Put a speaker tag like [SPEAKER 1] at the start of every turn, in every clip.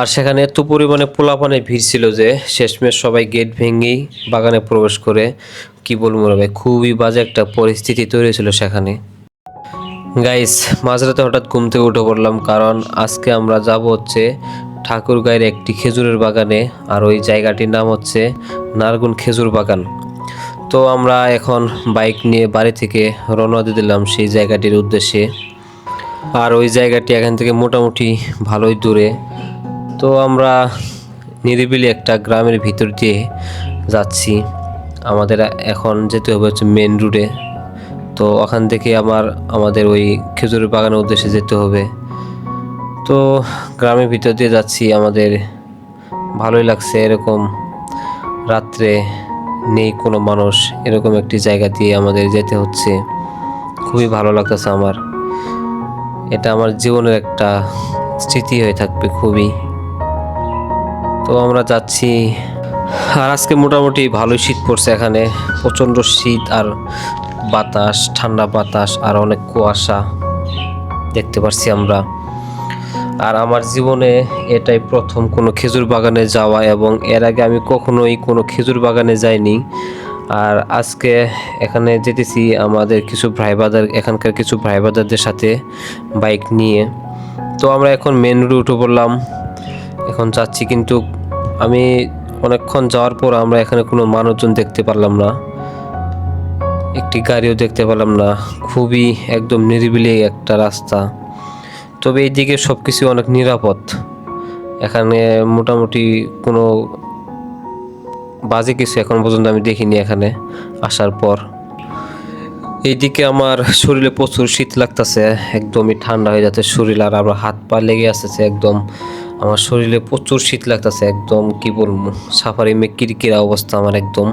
[SPEAKER 1] আর সেখানে এত পরিমাণে পোলাপানে ভিড় ছিল যে শেষমেশ সবাই গেট ভেঙেই বাগানে প্রবেশ করে কি বলব ভাই, খুবই বাজে একটা পরিস্থিতি তৈরি হয়েছিল সেখানে। গাইস মাঝরাতে হঠাৎ ঘুম থেকে উঠে পড়লাম কারণ আজকে আমরা যাব হচ্ছে ঠাকুর ঠাকুরগাঁয়ের একটি খেজুরের বাগানে আর ওই জায়গাটির নাম হচ্ছে নারগুন খেজুর বাগান। তো আমরা এখন বাইক নিয়ে বাড়ি থেকে রওনা দিয়ে দিলাম সেই জায়গাটির উদ্দেশ্যে। আর ওই জায়গাটি এখান থেকে মোটামুটি ভালোই দূরে। তো আমরা নিরিবিলি একটা গ্রামের ভিতর দিয়ে যাচ্ছি। আমাদের এখন যেতে হবে হচ্ছে মেন রুটে তো ওখান থেকে আমার, আমাদের ওই খেজুরের বাগানের উদ্দেশ্যে যেতে হবে। তো গ্রামের ভিতর দিয়ে যাচ্ছি। আমাদের ভালোই লাগছে এরকম রাত্রে নেই কোনো মানুষ। এরকম একটি জায়গা দিয়ে আমাদের যেতে হচ্ছে। খুবই ভালো লাগতেছে আমার। এটা আমার জীবনের একটা স্মৃতি হয়ে থাকবে খুবই। তো আমরা যাচ্ছি। আর আজকে মোটামুটি ভালোই শীত পড়ছে এখানে। প্রচণ্ড শীত আর বাতাস, ঠান্ডা বাতাস আর অনেক কুয়াশা দেখতে পারছি আমরা। আর আমার জীবনে এটাই প্রথম কোনো খেজুর বাগানে যাওয়া এবং এর আগে আমি কখনোই কোনো খেজুর বাগানে যাইনি। আর আজকে এখানে যেতেছি আমাদের কিছু ভাই বাদার এখানকার কিছু ভাই বাদারদের সাথে বাইক নিয়ে। তো আমরা এখন মেন রোডে উঠে এখন যাচ্ছি, কিন্তু আমি অনেকক্ষণ যাওয়ার পর আমরা এখানে কোনো মানুষজন দেখতে পারলাম না। একটি গাড়িও দেখতে পেলাম না। খুবই একদম নিরিবিলি একটা রাস্তা। তবে এইদিকে সব কিছু অনেক নিরাপদ। এখানে মোটামুটি কোনো বাজে কিছু এখন পর্যন্ত আমি দেখিনি এখানে আসার পর। এইদিকে আমার শরীরে প্রচুর শীত লাগতেছে, একদমই ঠান্ডা হয়ে যাচ্ছে শরীর আর আমার হাত পা লেগে আসতেছে একদম। আমার শরীরে প্রচুর শীত লাগতেছে, একদম কি বলব, সাফারি মে কিরকিরা অবস্থা আমার একদম।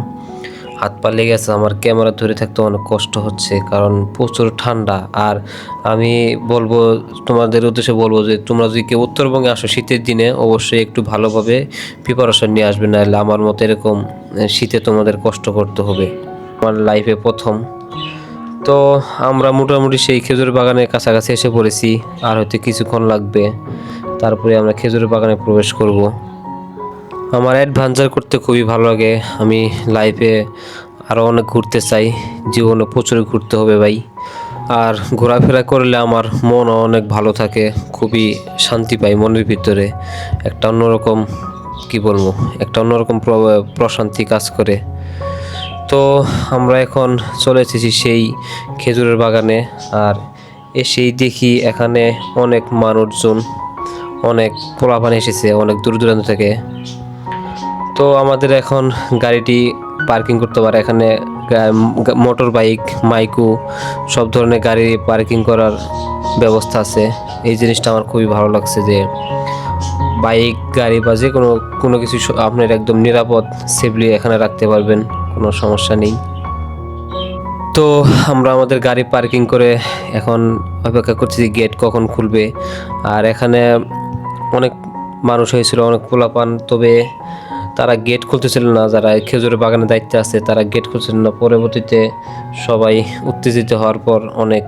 [SPEAKER 1] হাত পা লেগে আছে, আমার ক্যামেরা ধরে থাকতে অনেক কষ্ট হচ্ছে, কারণ প্রচুর ঠান্ডা। আর আমি বলব, তোমাদের উদ্দেশ্যে বলব যে, তোমরা যদি কেউ উত্তরবঙ্গে আসো শীতের দিনে, অবশ্যই একটু ভালোভাবে প্রিপারেশন নিয়ে আসবে, নাহলে আমার মতো এরকম শীতে তোমাদের কষ্ট করতে হবে। আমার লাইফে প্রথম। তো আমরা মোটামুটি সেই খেজুর বাগানের কাছাকাছি এসে পড়েছি, আর হয়তো কিছুক্ষণ লাগবে। তারপরে আমরা খেজুরের বাগানে প্রবেশ করব। আমার অ্যাডভেঞ্চার করতে খুবই ভালো লাগে। আমি লাইফে আরও অনেক ঘুরতে চাই। জীবনে প্রচুর ঘুরতে হবে ভাই। আর ঘোরাফেরা করলে আমার মনও অনেক ভালো থাকে। খুবই শান্তি পাই মনের ভিতরে। একটা অন্যরকম, কি বলব, একটা অন্যরকম প্র- প্রশান্তি কাজ করে। তো আমরা এখন চলে এসেছি সেই খেজুরের বাগানে। আর এসেই দেখি এখানে অনেক মানুষজন। অনেক পোলাপান এসেছে, অনেক দূর দূরান্ত থেকে। তো আমাদের এখন গাড়িটি পার্কিং করতে পারে। এখানে মোটর বাইক, মাইকু সব ধরনের গাড়ি পার্কিং করার ব্যবস্থা আছে। এই জিনিসটা আমার খুবই ভালো লাগছে যে বাইক, গাড়ি বা যে কোনো কোনো কিছু আপনার একদম নিরাপদ সেফলি এখানে রাখতে পারবেন, কোনো সমস্যা নেই। তো আমরা আমাদের গাড়ি পার্কিং করে এখন অপেক্ষা করছি যে গেট কখন খুলবে। আর এখানে অনেক মানুষ হয়েছিল, অনেক পোলাপান, তবে তারা গেট খুলতেছিল না। যারা খেজুরের বাগানের দায়িত্বে আছে, তারা গেট খুলছিল না। পরবর্তীতে সবাই উত্তেজিত হওয়ার পর অনেক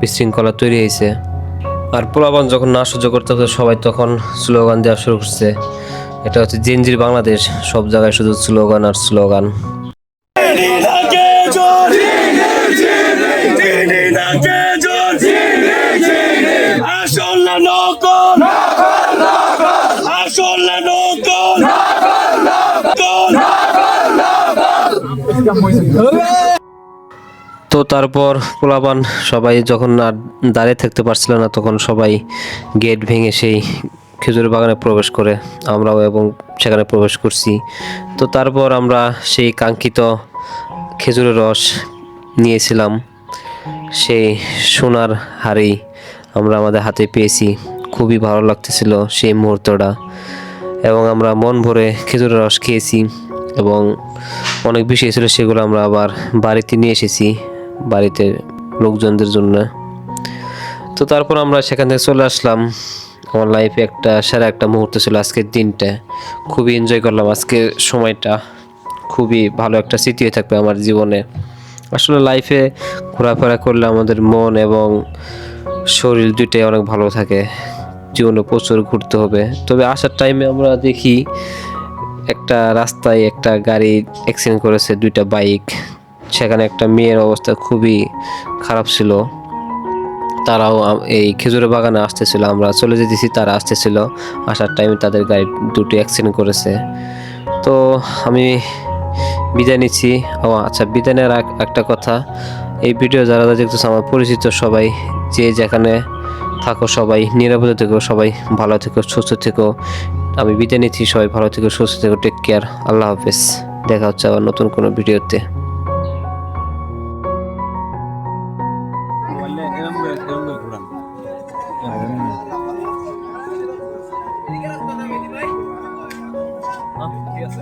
[SPEAKER 1] বিশৃঙ্খলা তৈরি হয়েছে। আর পোলাপান যখন না সহ্য করতে হতো সবাই তখন স্লোগান দেওয়া শুরু করছে। এটা হচ্ছে জেনজির বাংলাদেশ, সব জায়গায় শুধু স্লোগান আর স্লোগান
[SPEAKER 2] দিদিনাকে জোর দিদিনাকে জোর আসল না নকল আসল না নকল
[SPEAKER 1] তো তারপর পোলাপান সবাই যখন আর দাঁড়িয়ে থাকতে পারছিল না, তখন সবাই গেট ভেঙে সেই খেজুর বাগানে প্রবেশ করে আমরাও এবং সেখানে প্রবেশ করছি। তো তারপর আমরা সেই কাঙ্ক্ষিত খেজুরের রস নিয়েছিলাম। সেই সোনার হাড়ি আমরা আমাদের হাতে পেয়েছি। খুবই ভালো লাগতেছিল সেই মুহূর্তটা। এবং আমরা মন ভরে খেজুরের রস খেয়েছি এবং অনেক বেশি ছিল সেগুলো আমরা আবার বাড়িতে নিয়ে এসেছি, বাড়িতে লোকজনদের জন্য। তো তারপর আমরা সেখান থেকে চলে আসলাম। আমার লাইফে একটা সেরা একটা মুহূর্ত ছিল আজকের দিনটা। খুবই এনজয় করলাম আজকের সময়টা। খুবই ভালো একটা স্মৃতি হয়ে থাকবে আমার জীবনে। আসলে লাইফে ঘোরাফেরা করলে আমাদের মন এবং শরীর দুইটাই অনেক ভালো থাকে। জীবনে প্রচুর ঘুরতে হবে। তবে আসার টাইমে আমরা দেখি একটা রাস্তায় একটা গাড়ি অ্যাক্সিডেন্ট করেছে, দুইটা বাইক সেখানে একটা মেয়ের অবস্থা খুবই খারাপ ছিল। তারাও এই খেজুরের বাগানে আসতেছিল, আমরা চলে যেতেছি, তারা আসতেছিল। আসার টাইমে তাদের গাড়ি দুটি অ্যাক্সিডেন্ট করেছে। তো আমি বিদায় নিচ্ছি। ও আচ্ছা বিদায় নেওয়ার একটা কথা। এই ভিডিও যারা যারা দেখতেছে, আমার পরিচিত সবাই, যে যেখানে থাকো সবাই, নিরাপদে থেকো সবাই, ভালো থেকো, সুস্থ থেকো। আমি বিদায় নিচ্ছি। সবাই ভালো থেকো, সুস্থ থেকো টেক কেয়ার আল্লাহ হাফেজ। দেখা হচ্ছে আবার নতুন কোনো ভিডিওতে।
[SPEAKER 3] আছে।